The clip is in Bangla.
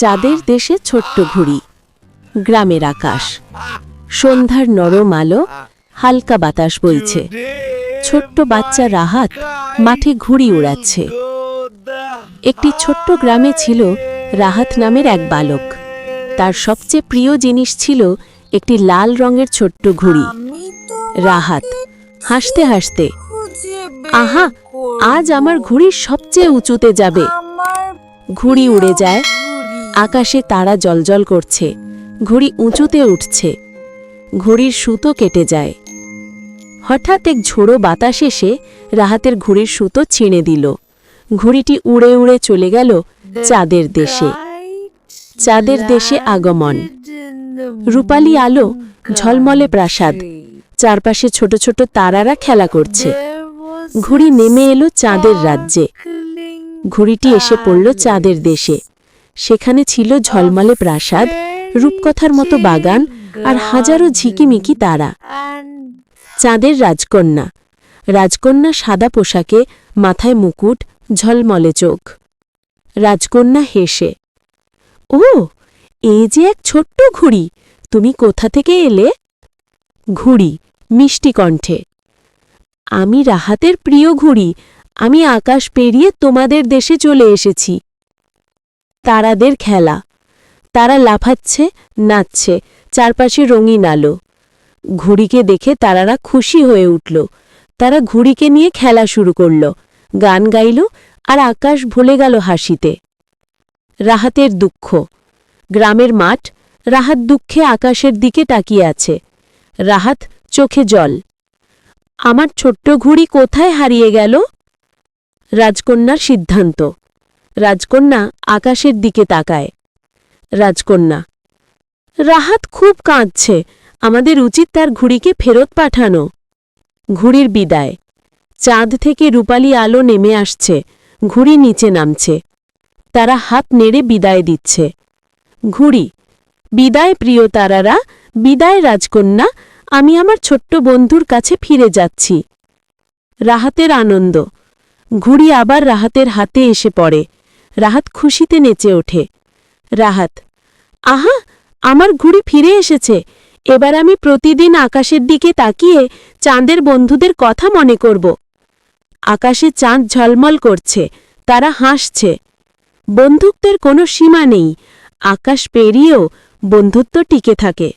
চাঁদের দেশে ছোট্ট ঘুড়ি, গ্রামের আকাশ, সন্ধ্যার নরম আলো, হালকা বাতাস বইছে। ছোট্ট বাচ্চা রাহাত মাঠে ঘুড়ি উড়াচ্ছে। একটি ছোট্ট গ্রামে ছিল রাহাত নামের এক বালক। তার সবচেয়ে প্রিয় জিনিস ছিল একটি লাল রঙের ছোট্ট ঘুড়ি। রাহাত, হাসতে হাসতে, আহা, আজ আমার ঘুড়ি সবচেয়ে উঁচুতে যাবে। ঘুড়ি উড়ে যায় আকাশে তারা জলজল করছে। ঘুড়ি উঁচুতে উঠছে। ঘুড়ির সুতো কেটে যায়। হঠাৎ এক ঝোড়ো বাতাস এসে রাহাতের ঘুড়ির সুতো ছিঁড়ে দিল। ঘুড়িটি উড়ে উড়ে চলে গেল চাঁদের দেশে। চাঁদের দেশে আগমন। রূপালী আলো, ঝলমলে প্রাসাদ। চারপাশে ছোট ছোট তারারা খেলা করছে। ঘুড়ি নেমে এলো চাঁদের রাজ্যে। ঘুড়িটি এসে পড়ল চাঁদের দেশে। সেখানে ছিল ঝলমলে প্রাসাদ, রূপকথার মতো বাগান আর হাজারো ঝিকিমিকি তারা। চাঁদের রাজকন্যা। রাজকন্যা সাদা পোশাকে, মাথায় মুকুট, ঝলমলে চোখ। রাজকন্যা হেসে, ও এই যে এক ছোট্ট ঘুড়ি, তুমি কোথা থেকে এলে? ঘুড়ি, মিষ্টি কণ্ঠে। আমি রাহাতের প্রিয় ঘুড়ি, আমি আকাশ পেরিয়ে তোমাদের দেশে চলে এসেছি। তারাদের খেলা। তারা লাফাচ্ছে, নাচছে, চারপাশে রঙিন আলো। ঘুড়িকে দেখে তারারা খুশি হয়ে উঠল। তারা ঘুড়িকে নিয়ে খেলা শুরু করল। গান গাইল আর আকাশ ভুলে গেল হাসিতে। রাহাতের দুঃখ। গ্রামের মাঠ রাহাত দুঃখে আকাশের দিকে তাকিয়ে আছে। রাহাত চোখে জল। আমার ছোট্ট ঘুড়ি কোথায় হারিয়ে গেল? রাজকন্যার সিদ্ধান্ত। রাজকন্যা আকাশের দিকে তাকায়। রাজকন্যা, রাহাত খুব কাঁদছে, আমাদের উচিত তার ঘুড়িকে ফেরত পাঠানো। ঘুড়ির বিদায়। চাঁদ থেকে রূপালী আলো নেমে আসছে, ঘুড়ি নিচে নামছে। তারা হাত নেড়ে বিদায় দিচ্ছে। ঘুড়ি, বিদায় প্রিয় তারারা, বিদায় রাজকন্যা, আমি আমার ছোট্ট বন্ধুর কাছে ফিরে যাচ্ছি। রাহাতের আনন্দ। ঘুড়ি আবার রাহাতের হাতে এসে পড়ে। রাহাত খুশিতে নেচে ওঠে। রাহাত, আহা, আমার ঘুড়ি ফিরে এসেছে। এবার আমি প্রতিদিন আকাশের দিকে তাকিয়ে চাঁদের বন্ধুদের কথা মনে করব। আকাশে চাঁদ ঝলমল করছে, তারা হাসছে। বন্ধুত্বের কোনো সীমা নেই। আকাশ পেরিয়েও বন্ধুত্ব টিকে থাকে।